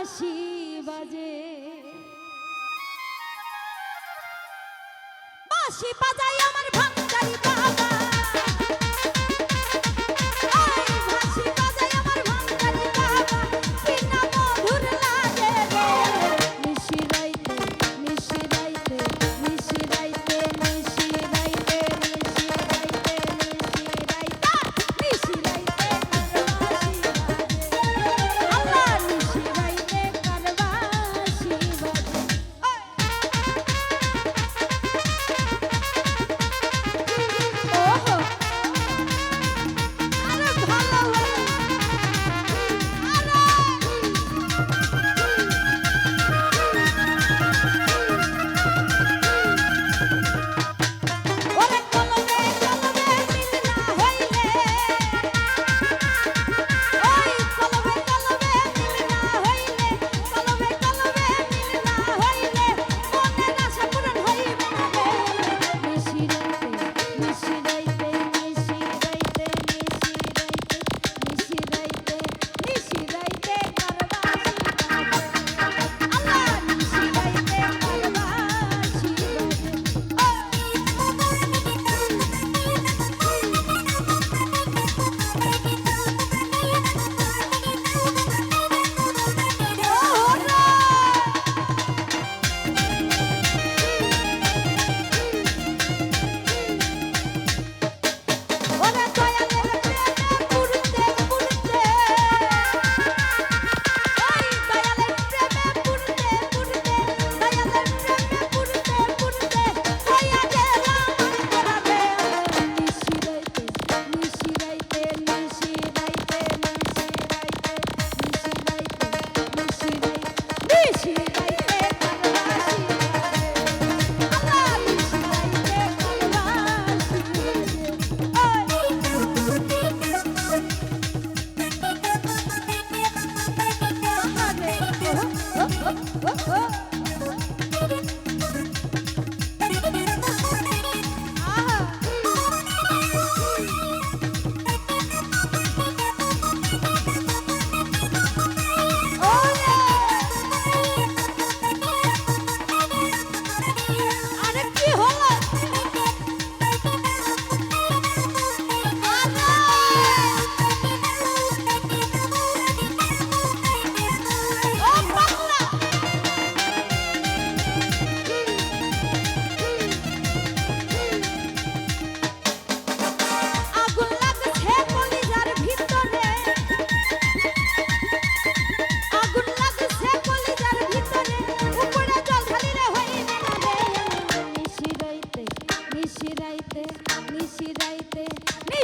বাঁশি বাজে। বাঁশি বাজাই আমার ভাঙ্গারি বাবা। What?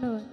嗯